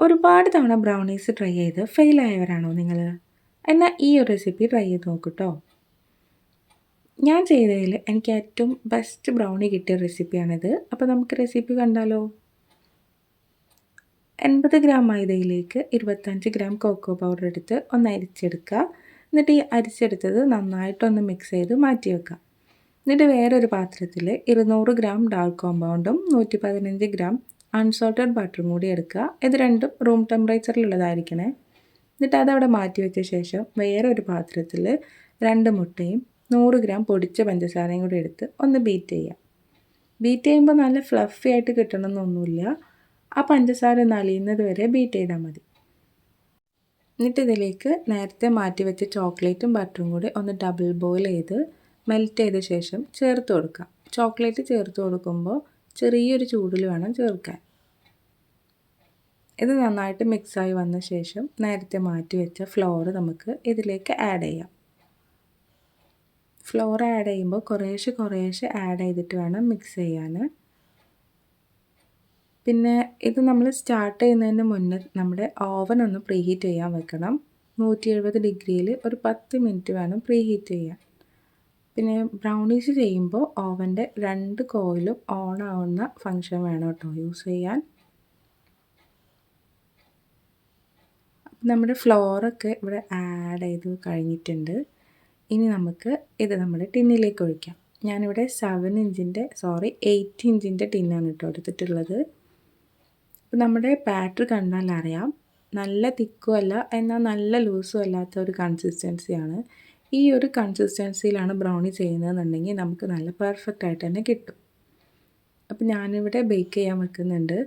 ഒരുപാട് തവണ brownies try ചെയ്ത് ഫെയിൽ ആയവരാണോ നിങ്ങൾ? എന്നാൽ ഈ ഒരു റെസിപ്പി ട്രൈ ചെയ്ത് നോക്കൂട്ടോ. ഞാൻ ചെയ്തതിൽ എനിക്ക് ഏറ്റവും ബെസ്റ്റ് ബ്രൗണി കിട്ടിയ റെസിപ്പിയാണിത് അപ്പോൾ നമുക്ക് റെസിപ്പി കണ്ടാലോ? എൺപത് ഗ്രാം മൈദയിലേക്ക് ഇരുപത്തഞ്ച് ഗ്രാം കോക്കോ പൗഡർ എടുത്ത് ഒന്ന് അരിച്ചെടുക്കുക. എന്നിട്ട് ഈ അരിച്ചെടുത്തത് നന്നായിട്ടൊന്ന് മിക്സ് ചെയ്ത് മാറ്റി വെക്കുക. എന്നിട്ട് വേറൊരു പാത്രത്തിൽ ഇരുന്നൂറ് ഗ്രാം ഡാർക്ക് കോമ്പൗണ്ടും നൂറ്റി പതിനഞ്ച് ഗ്രാം അൺസോൾട്ടഡ് ബട്ടറും കൂടി എടുക്കുക. ഇത് രണ്ടും റൂം ടെമ്പറേച്ചറിലുള്ളതായിരിക്കണേ എന്നിട്ട് അതവിടെ മാറ്റി വെച്ച ശേഷം വേറെ ഒരു പാത്രത്തിൽ രണ്ട് മുട്ടയും നൂറ് ഗ്രാം പൊടിച്ച പഞ്ചസാരയും കൂടി എടുത്ത് ഒന്ന് ബീറ്റ് ചെയ്യാം ബീറ്റ് ചെയ്യുമ്പോൾ നല്ല ഫ്ലഫി ആയിട്ട് കിട്ടണമെന്നൊന്നുമില്ല. ആ പഞ്ചസാര നലിയുന്നത് വരെ ബീറ്റ് ചെയ്താൽ മതി. എന്നിട്ട് ഇതിലേക്ക് നേരത്തെ മാറ്റി വെച്ച ചോക്ലേറ്റും ബട്ടറും കൂടി ഒന്ന് ഡബിൾ ബോയിൽ ചെയ്ത് മെൽറ്റ് ചെയ്ത ശേഷം ചേർത്ത് കൊടുക്കാം ചോക്ലേറ്റ് ചേർത്ത് കൊടുക്കുമ്പോൾ ചെറിയൊരു ചൂടിൽ വേണം ചേർക്കാൻ. ഇത് നന്നായിട്ട് മിക്സായി വന്ന ശേഷം നേരത്തെ മാറ്റി വെച്ച ഫ്ലോർ നമുക്ക് ഇതിലേക്ക് ആഡ് ചെയ്യാം. ഫ്ലോർ ആഡ് ചെയ്യുമ്പോൾ കുറേശ്ശെ കുറേശ്ശെ ആഡ് ചെയ്തിട്ട് വേണം മിക്സ് ചെയ്യാൻ. പിന്നെ ഇത് നമ്മൾ സ്റ്റാർട്ട് ചെയ്യുന്നതിന് മുന്നേ നമ്മുടെ ഓവൻ ഒന്ന് പ്രീഹീറ്റ് ചെയ്യാൻ വെക്കണം. നൂറ്റി എഴുപത് ഡിഗ്രിയിൽ ഒരു പത്ത് മിനിറ്റ് വേണം പ്രീഹീറ്റ് ചെയ്യാൻ. പിന്നെ ബ്രൗണീസ് ചെയ്യുമ്പോൾ ഓവന്റെ രണ്ട് കോയിലും ഓൺ ആവുന്ന ഫങ്ഷൻ വേണം കേട്ടോ യൂസ് ചെയ്യാൻ. നമ്മുടെ ഫ്ലോറൊക്കെ ഇവിടെ ആഡ് ചെയ്ത് കഴിഞ്ഞിട്ടുണ്ട്. ഇനി നമുക്ക് ഇത് നമ്മുടെ ടിന്നിലേക്ക് ഒഴിക്കാം. ഞാനിവിടെ സെവൻ ഇഞ്ചിന്റെ സോറി എയ്റ്റ് ഇഞ്ചിന്റെ ടിന്നാണ് കേട്ടോ എടുത്തിട്ടുള്ളത്. അപ്പോൾ നമ്മുടെ ബാറ്റർ കണ്ടാൽ അറിയാം നല്ല തിക്കും അല്ല എന്നാൽ നല്ല ലൂസും അല്ലാത്ത ഒരു കൺസിസ്റ്റൻസിയാണ് ഈ ഒരു കൺസിസ്റ്റൻസിയിലാണ് ബ്രൗണി ചെയ്യുന്നതെന്നുണ്ടെങ്കിൽ നമുക്ക് നല്ല പെർഫെക്റ്റ് ആയിട്ട് തന്നെ കിട്ടും. അപ്പോൾ ഞാനിവിടെ ബേക്ക് ചെയ്യാൻ വെക്കുന്നുണ്ട്.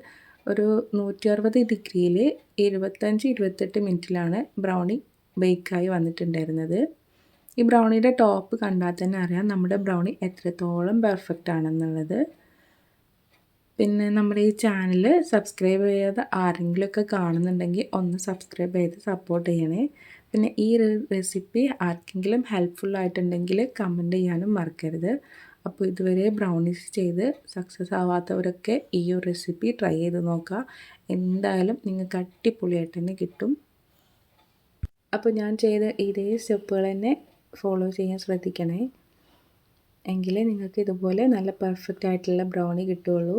ഒരു നൂറ്റി അറുപത് ഡിഗ്രിയിൽ ഇരുപത്തഞ്ച് ഇരുപത്തെട്ട് മിനിറ്റിലാണ് ബ്രൗണി ബേക്കായി വന്നിട്ടുണ്ടായിരുന്നത്. ഈ ബ്രൗണിയുടെ ടോപ്പ് കണ്ടാൽ തന്നെ അറിയാം നമ്മുടെ ബ്രൗണി എത്രത്തോളം പെർഫെക്റ്റ് ആണെന്നുള്ളത്. പിന്നെ നമ്മുടെ ഈ ചാനൽ സബ്സ്ക്രൈബ് ചെയ്യാതെ ആരെങ്കിലുമൊക്കെ കാണുന്നുണ്ടെങ്കിൽ ഒന്ന് സബ്സ്ക്രൈബ് ചെയ്ത് സപ്പോർട്ട് ചെയ്യണേ. പിന്നെ ഈ റെസിപ്പി ആർക്കെങ്കിലും ഹെൽപ്ഫുൾ ആയിട്ടുണ്ടെങ്കിൽ കമന്റ് ചെയ്യാനും മറക്കരുത്. അപ്പോൾ ഇതുവരെ ബ്രൗണീസ് ചെയ്ത് സക്സസ് ആവാത്തവരൊക്കെ ഈ ഒരു റെസിപ്പി ട്രൈ ചെയ്ത് നോക്കുക എന്തായാലും നിങ്ങൾക്ക് അടിപൊളിയായിട്ട് തന്നെ കിട്ടും. അപ്പോൾ ഞാൻ ചെയ്ത ഇതേ സ്റ്റെപ്പുകൾ തന്നെ ഫോളോ ചെയ്യാൻ ശ്രദ്ധിക്കണേ. എങ്കിലേ നിങ്ങൾക്ക് ഇതുപോലെ നല്ല പെർഫെക്റ്റ് ആയിട്ടുള്ള ബ്രൗണി കിട്ടുകയുള്ളൂ.